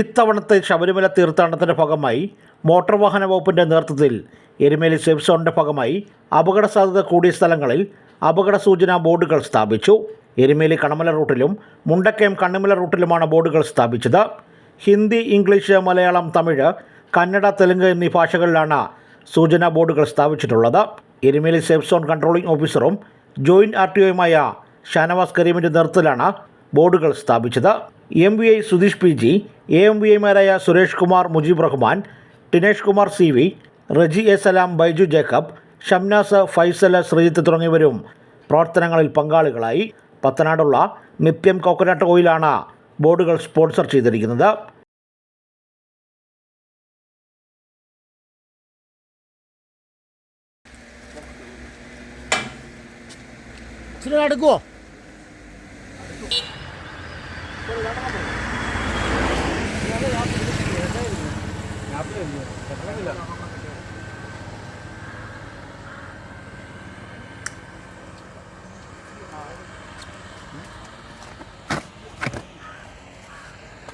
ഇത്തവണത്തെ ശബരിമല തീർത്ഥാടനത്തിന്റെ ഭാഗമായി മോട്ടോർ വാഹന വകുപ്പിന്റെ നേതൃത്വത്തിൽ എരുമേലി സേഫ് സോണിന്റെ ഭാഗമായി അപകട സാധ്യത കൂടിയ സ്ഥലങ്ങളിൽ അപകട സൂചനാ ബോർഡുകൾ സ്ഥാപിച്ചു. എരുമേലി കണമല റൂട്ടിലും മുണ്ടക്കയം കണ്ണിമല റൂട്ടിലുമാണ് ബോർഡുകൾ സ്ഥാപിച്ചത്. ഹിന്ദി ഇംഗ്ലീഷ് മലയാളം തമിഴ് കന്നഡ തെലുങ്ക് എന്നീ ഭാഷകളിലാണ് സൂചനാ ബോർഡുകൾ സ്ഥാപിച്ചിട്ടുള്ളത്. എരുമേലി സേഫ് സോൺ കൺട്രോളിംഗ് ഓഫീസറും ജോയിന്റ് ആർ ടി ഒയുമായ ഷാനവാസ് കരീമിന്റെ നേതൃത്വത്തിലാണ് ബോർഡുകൾ സ്ഥാപിച്ചത്. M V I Sudheesh P G A M V ഐമാരായ Suresh Kumar Mujeeb Rahman Tinesh Kumar C V Reji A Salam Baiju Jacob Shamnas Faisal Sreejith തുടങ്ങിയവരും പ്രവർത്തനങ്ങളിൽ പങ്കാളികളായി പത്തനാടുള്ള നിത്യം കോക്കനട്ട് ഓയിലാണ് ബോർഡുകൾ സ്പോൺസർ ചെയ്തിരിക്കുന്നത്.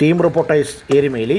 Team reporters Erumeli